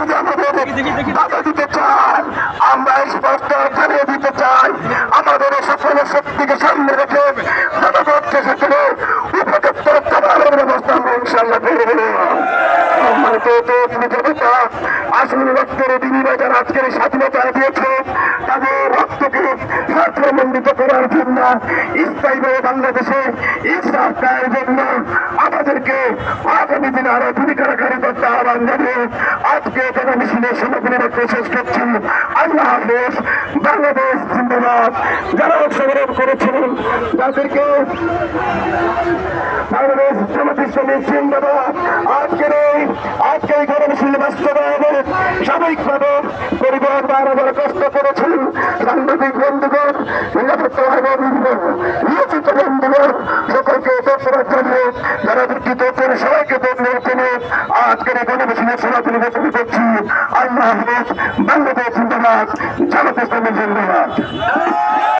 যদি আমাদের বাধা দিতে চান আমরা স্পষ্ট জানিয়ে দিতে চাই, আমাদের এই সকলের শক্তিকে সামনে রেখে করছে সেখানে উপযুক্ত খাবারের ব্যবস্থা আমরা ইনশাল্লাহ করে দেবো আসল রক্তের বিনিময় যারা আজকের স্বাধীনতা দিয়েছে। তাদের রক্তকে স্বার্থমণ্ডিত করার জন্য স্থায়ীভাবে বাংলাদেশে ইনসাফ কায়ের জন্য আমাদেরকে দিনে আরও ভূমিকা রাখার আহ্বান আজকে যারা মিছিলের রাখতে শেষ করছি। আল্লাহ বাংলাদেশ জিন্দাবাদ। যারা অংশগ্রহণ করেছিলেন, তাদেরকে বাংলাদেশ জামাত ইসলামী জিন্দাবাদ। আজকের এই, আজকে এই গণমিছিল বাস্তবায়নে সাময়িকভাবে পরিবার বারো বড় কষ্ট করেছেন সাংবাদিক বন্ধুগণ, নিরাপত্তা বন্ধুগণ দুঃখিত করে সবাইকে ধন্যবাদ জানিয়ে আজকের এই গণমিছিলের সমাপনী ঘোষণা করছি। আল্লাহ বাংলাদেশ জিন্দাবাদ, জামাত জিন্দাবাদ।